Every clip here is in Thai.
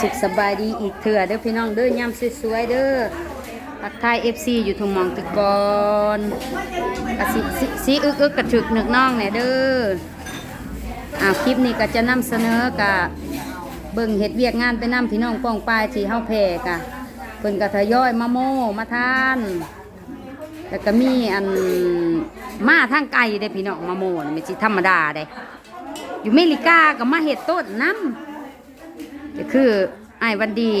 สุขสบายดีอีกเถื่อเด้อพี่น้องเด้อยามสวยๆเด้อทักทาย FC อยู่ทุงมองตึกบอนกะสิสิอึกอึกกระถึกนึกน้องเนี่ยเด้ออ่าคลิปนี้ก็จะนำเสนอกะเบิ่งเฮ็ดเวียกงานไปนํพี่น้องป้องปลายที่เฮาแพ้กะเพิ่นก็ทยอยมาโม่มาทานแล้วก็มีอันมาทางไกลเด้พี่น้องมาโม่นี่ไม่ใช่ธรรมดาเด้อยู่เมริกาก็มาเห็ดต้นน้ำ ก็คือไอ้วันดี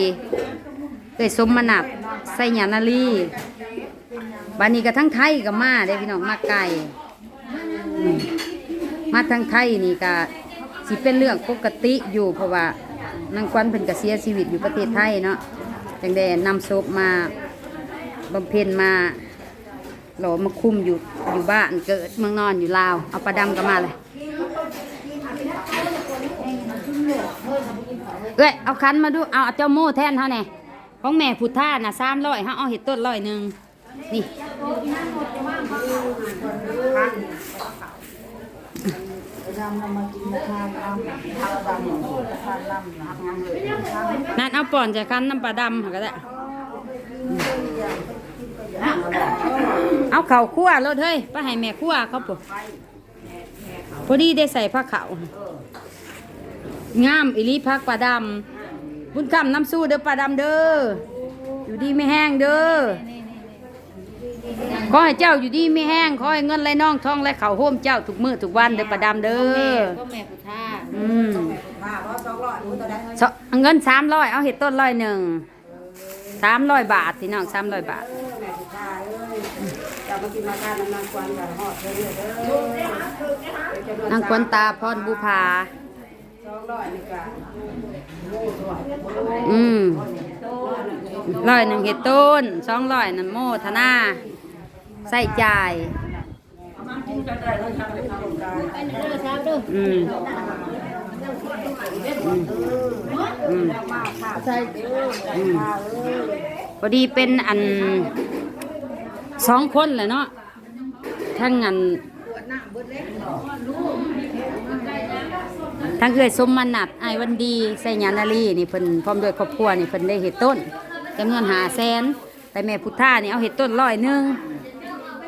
เอ้ยสมมนัดไสยานาลีบานนี้ก็ทั้งไทยก็มาได้พี่น้องมาไก่มาทั้งไทยนี่ก็สิเป็นเรื่องปกติอยู่เพราะว่านางควันเพิ่นก็เสียชีวิตอยู่ประเทศไทยเนาะจังได้นำศพมาบำเพ็ญมาหลอมาคุมอยู่อยู่บ้านเกิดเมืองนอนอยู่ลาว เอาปลาดำก็มาเลย เอ้ยเอาคันมาดูเอาเจ้าโม่แทนเท่าไหน่ของแม่พุทธาน่ะสามร้อยฮะเอาเห็ดต้นร้อยหนึ่งนี่นั่นเอาป่อนจะคันน้ำปลาดำก็ได้เอาเข่าคั่วรถเฮ้ยป้าให้แม่คั่วเขาปุ๊บพอดีได้ใส่ผ้าขาว งามอิลีพักปลาดำบุญคำน้ำสู้เด้อปลาดำเด้ออยู่ดีไม่แห้งเด้อขอให้เจ้าอยู่ดีไม่แห้งขอให้เงินไหลน่องทองไหลเข่าโฮมเจ้าทุกมื้อทุกวันเด้อปลาดำเด้อก็แม่พุทธาอืมสเงินสามร้อยเอาเห็ดต้นร้อยหนึ่งสามร้อยบาทพี่น้องสามร้อยบาทจะมากินมาทานนางควันกับหอดเรื่อยๆเด้อนางควนตาพรบุภาส อืมร้อยหนึ่งเห็ดต้นสองร้อยนั่นโมธนาใส่ใจายอืมอืมอืมออืมพอดีเป็นอันสองคนแหละเนาะทั้งอัน ทั้งเอื้อยสมมานัดไอ้วันดีไสยานาลีนี่เพิ่นพร้อมด้วยครอบครัวนี่เพิ่นได้เห็ดต้นจำนวนหาแสนแต่แม่พุทธานี่เอาเห็ดต้นร้อยหนึ่ง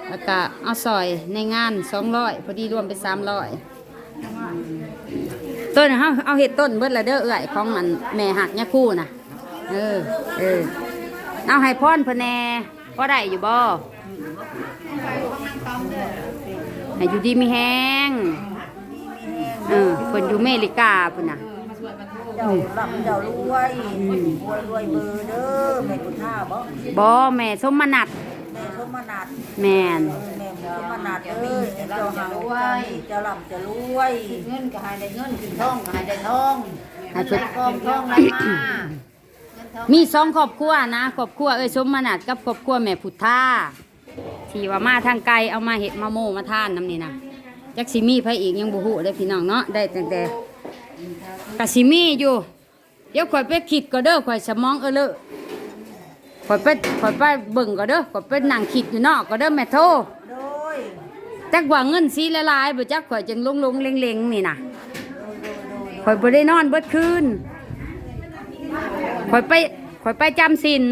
แล้วก็เอาซอยในงานสองร้อยพอดีรวมเป็นสามร้อยต้นเอาเอาเห็ดต้นเบิดละเด้อเอื้อยของมันแม่หักเนี่ยคู่นะเออเออเอาให้พรเพิ่นแน่พอได้อยู่บ่ให้อยู่ดีมีแฮง เออเพิ่นอยู่อเมริกาพุ่นน่ะ เจ้าลำเจ้ารวยรวยรวยเบอร์เด้อแม่กุท่าบ่บ่แม่สมนัดแม่สมนัดแม่นแม่สมนัดเอ้ยเจ้าหารวยเจ้าลำจะรวยเงินก็ให้ได้เงินกินทองก็ให้ได้ทองให้เพิ่นกองทองไหลมาเงินทองมีสองครอบครัวนะครอบครัวเอ้ยสมนัดกับครอบครัวแม่พุทธาที่ว่ามาทางไกลเอามาเห็ดมาโมมาทานน้ำนี่นะ จักสิมีไผอีกยังบ่ฮู้ได้อพี่น้องเนาะได้ตั้งแต่กะสิมีอยู่ เดี๋ยวข่อยไปคิดก็เด้อข่อยสมองเออเลอะข่อยไปข่อยไปเบิ่งก็เด้อข่อยไปนั่งคิดอยู่นอกก็เด้อแม่โทโดยจักว่าเงินสีละลายบ่จักข่อยจังลงๆเล็งๆนี่น่ะข่อยบ่ได้นอนเบิดคืนข่อยไปข่อยไปจำศีล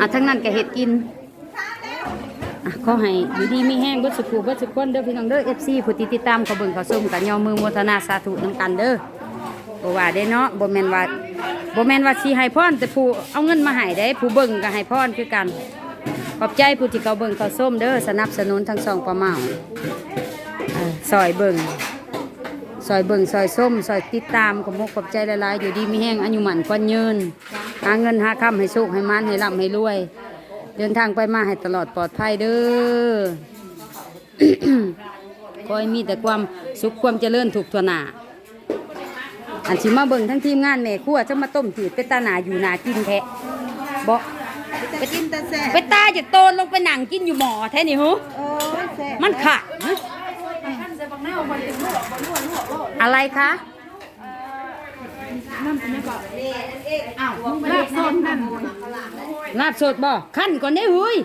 อะทั้งนั้นก็เฮ็ดกิน ขอให้อยู่ดีมีแห้งเบิดสุขเบิดสุขคนเด้อพี่น้องเด้อ FC ผู้ที่ติดตามเขาเบิ่งเขาชมกันยอมมือโมทนาสาธุนํกันเด้อบ่ว่าได้เนาะบ่แม่นว่าบ่แม่นว่าสิให้พรแต่ผู้เอาเงินมาให้ได้ผู้เบิ่งก็ให้พรคือกันขอบใจผู้ที่เขาเบิ่งเขาส้มเด้อสนับสนุนทั้งสองประเมาเอ่อซอยเบิ่งซอยเบิ่งซอยส้มซอยติดตามขอบมกขอบใจหลายๆอยู่ดีมีแห้งอายุหมันควันยืนหาเงินหาคำให้โชคให้มันให้ร่ำให้รวย เดินทางไปมาให้ตลอดปลอดภัยเด้อขอให้มีแต่ความสุขความเจริญถูกทั่วหน้าอันสิมาเบิ่งทั้งทีมงานแม่ครัวจะมาต้มจืดเป็นตาหนาอยู่หนากินแท้บ่ไปกินแต่แซ่ไปตายจากโตนลงไปหนังกินอยู่หมอแท้นี่หูโอ้ยแซ่มันขาดนะอะไรคะ ลาบสดนั่นลาบสดบ่ขั้นก่อนได้หุย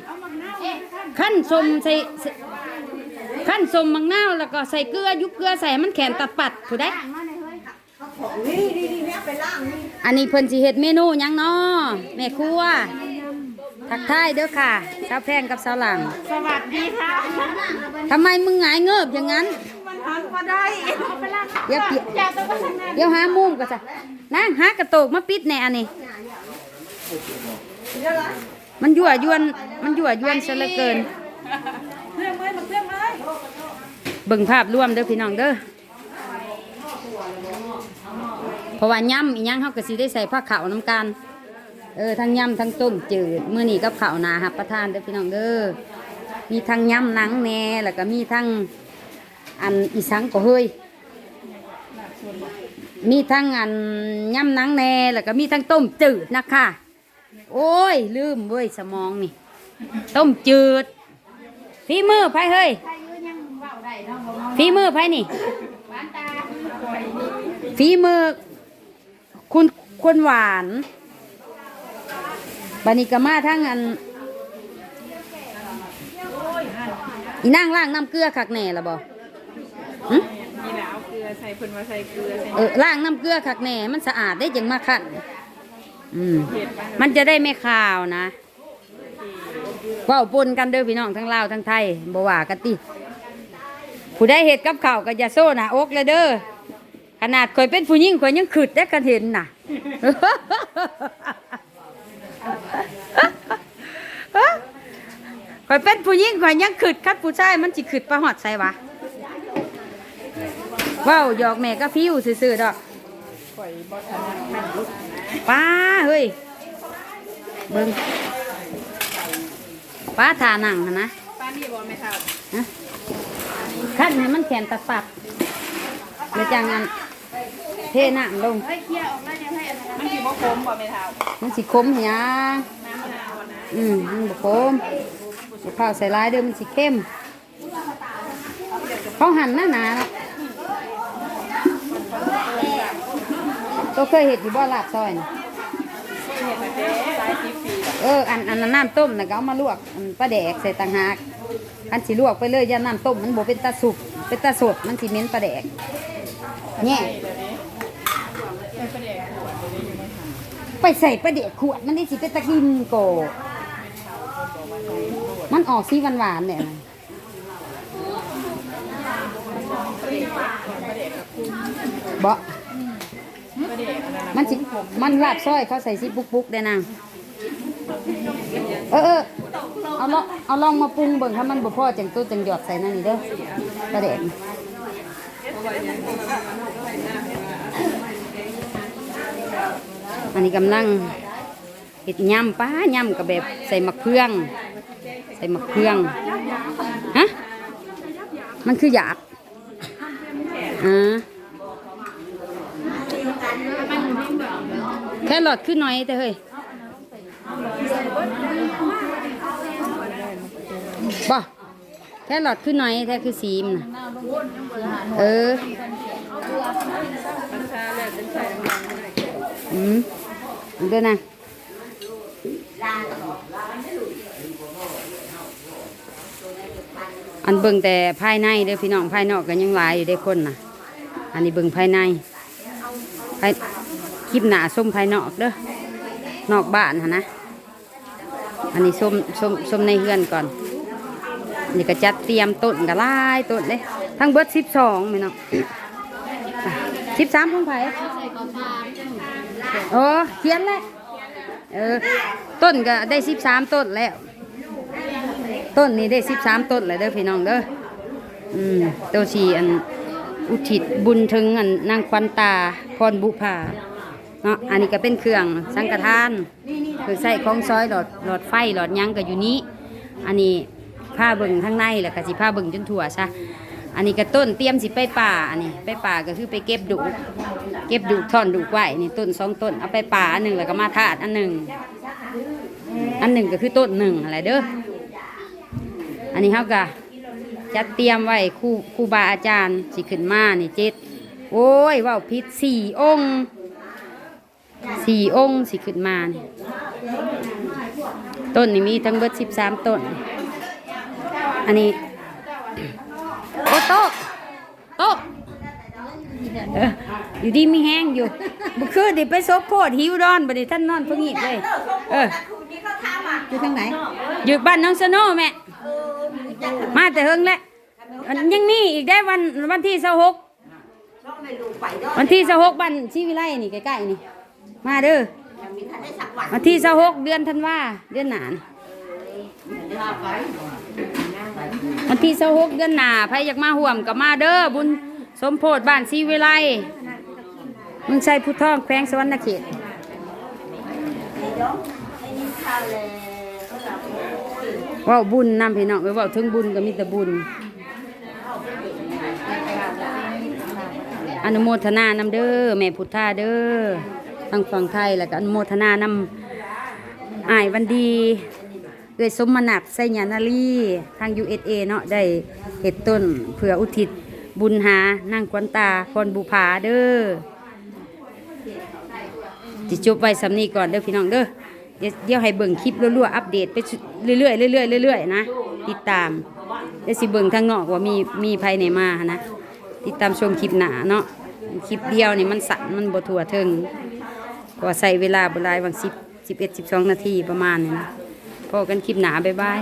ขั้นสมใส่ใส่ขั้นสมมังนาวแล้วก็ใส่เกลือยุบเกลือใส่ให้มันแข็งตัดปัดผู้ได้นี่นี่นี่แม่ไปล่างนี่อันนี้เพิ่นสิเฮ็ดเมนูหยังเนาะแม่ครัวทักทายเด้อค่ะสาวแพงกับสาวหลังสวัสดีค่ะทำไมมึงหงายเงิบอย่างนั้นมัน หันมาได้เดี๋ยวเปียเดี๋ยวหามุมก็จะนั่งหากระโตกมาปิดแน่อันนี้ มันยั่วยวน มันยั่วยวนซะเหลือเกินเพื่อนเลยมาเพื่อนเลยเบิ่งภาพรวมเด้อพี่น้องเด้อเพราะว่าย่ำอีหยังเฮาก็สิได้ใส่ผ้าขาวน้ำกันเออทั้งย่ำทั้งต้มจืดเมื้อนี้กับข้าวนารับประทานเด้อพี่น้องเด้อมีทั้งย่ำหนังแน่แล้วก็มีทั้ง อันอีสังก็เฮ้ยมีทั้งอันย่ำนังแน่แล้วก็มีทั้งต้มจืดนะคะ โอ้ย ลืมเว้ยสมองนี่ ต้มจืดฝีมือไผเฮ้ยฝีมือไผนี่ฝีมือคุณคุณหวานบานิกามาทั้งอันอีนั่งล่างน้ำเกลือคักแน่ละบ่ หึนี่แหละเอาเกลือใส่เพิ่นมาใส่เกลือใส่เออล่างน้ำเกลือคักแน่มันสะอาดได้จังมาขันอืมเห็ดไปมันจะได้ไม่คาวนะเว้าปนกันเด้อพี่น้องทั้งลาวทั้งไทยบ่ว่ากันติผู้ได้เห็ดกับข้าวก็อย่าโซ่หนะอกเลยเด้อขนาดข่อยเป็นผู้หญิงข่อยยังขึดได้กันเห็นน่ะ ข่อยเป็นผู้หญิงข่อยยังขึดคัดผู้ชายมันสิขึดประหอดใส่วะเว้าหยอกแม่ก็ฟิวซื่อๆดอกข่อยบ่ทันแม่นลูกป้าเฮ้ยเบิ่งป้าทาหนังหั่นนะป้านี่บ่แม่เฒ่าฮะขั้นให้มันแขนตัดปัดแล้วจังอันเทน้ำลงมันสิบ่คมบ่แม่เฒ่ามันสิคมหยังน้ำมะนาวนะอืมมันบ่คมมะพร้าวใส่ลายเด้อมันสิเข้มเขาหั่นหน้าหนาเนา ตัวเคยเห็ดอยู่บ่ลาบซอยนะเอออันอันน้ำต้มนะก็เอามาลวกปลาแดกใส่ต่างหากอันสิลวกไปเลยย่าน้ำต้มมันบ่เป็นตาสุกเป็นตาสดมันสิเม็นปลาแดกเดี๋ยวนี้เป็นประเด็นขวดเดี๋ยวนี้อยู่ไปใส่ปลาแดกขวดมันได้สิเป็นตะกินโกมันออกสีหวานๆเนี่ยนะบ่ มันสิมันลาบซอยเขาใส่สิปุกๆได้นางเออเออเอาลองเอาลองมาปรุงเบิ่งถ้ามันบ่พอจังตัวจังหยอดใส่นั่นนี่เด้อปลาแดกนี่อันนี้กำลังเห็ดยำป้ายำกับแบบใส่มะเขือง ใส่มะเขืองฮะมันคือหยาบอ่า แค่หลอดขึ้นหน่อยแต่เฮ้ยบ่แค่หลอดขึ้นหน่อยแต่คือสีมนะเออเป็นใส่น้ำมันไม่ได้อืมเดี๋ยวนะอันเบิ่งแต่ภายในเด้อพี่น้องภายนอกก็ยังหลายอยู่ได้คนนะอันนี้เบิ่งภายใน ภายคลิปหนาส้มภายนอกเด้อนอกบ้านหนนะอันนี้ส้มส้มส้มในเฮือนก่อนนี่ก็จัดเตรียมต้นก็หลายต้นเลยทั้งเบิร์ดสิบสองพี่น้องสิบสามของไผ่โอ้เขียนแล้วเออต้นก็ได้สิบสามต้นแล้ว ต้นนี้ได้สิบสามต้นเลยเด้อพี่น้องเด้ออืมตัวสีอัน อุทิศบุญถึงอันนางควันตาพรบุภาเนาะอันนี้ก็เป็นเครื่องสังฆทาน คือใส่ของซอยหลอดหลอดไฟหลอดยังก็อยู่นี้ อันนี้ผ้าเบิ่งข้างในแหละก็สิผ้าเบิ่งจนทั่วซะอันนี้ก็ต้นเตรียมสิไปป่าอันนี้ไปป่าก็คือไปเก็บดุเก็บดูท่อนดูกไว้นี่ต้นสองต้นเอาไปป่าอันหนึ่งแล้วก็มาถาดอันหนึ่งอันหนึ่งก็คือต้นหนึ่งอะไรเด้ออันนี้เขาก็ จัดเตรียมไว้ครูครูบาอาจารย์สิขึ้นมานี่เจ็ดโอ้ยว่าพิษสี่องค์สี่องค์สิขึ้นมานี่ต้นนี่มีทั้งเบิดสิบสามต้น อันนี้ โอ้โต๊ะโต๊ะอยู่ดีมีแห้งอยู่บุคือดิไปซบโพดหิวดอนบ่ได้ท่านนอนเพิ่งหีบเลย เอออยู่ทางไหน อยู่บ้านน้องสโนแม่ มาแต่เฮิงแหละอันยังมีอีกได้วันวันที่สิบหกวันที่สิบหกบ้านชีวิไลนี่ใกล้ๆนี่ มาเด้อวันที่สิบหกเดือนธันวาเดือนหนานวันที่สิบหกเดือนหนาใครอยากมาห่วมกับมาเด้อบุญสมโพธิบ้านชีวิไลมึงใช่ผู้ท่องแขวงสวรรณเขตเว่าบุญนำพี่น้องเอ้ว่าถึงบุญก็มีแต่บุญ อนุโมทนานำเด้อแม่พุทธาเด้อทางฝั่งไทยแล้วก็อนุโมทนานำอ้ายวันดีเอ้ยสมนักไสญานาลีทาง USA เนาะได้เฮ็ดต้นเพื่ออุทิศบุญหานางควันตาพรบุภาเด้อจิจบไว้สำนีก่อนเด้อพี่น้องเด้อ เดี๋ยวเดี๋ยวให้เบิ่งคลิปรัวๆอัปเดตไปเรื่อยๆเรื่อยๆเรื่อยๆนะติดตามเดี๋ยวสิเบิ่งทางนอกว่ามีมีภายในมานะติดตามชมคลิปหนาเนาะคลิปเดียวนี่มันสั่นมันบทั่วถึงเพราะว่าใส่เวลาบ่หลายบาง10 11 12นาทีประมาณนี้นะพอกันคลิปหนาบ๊ายบาย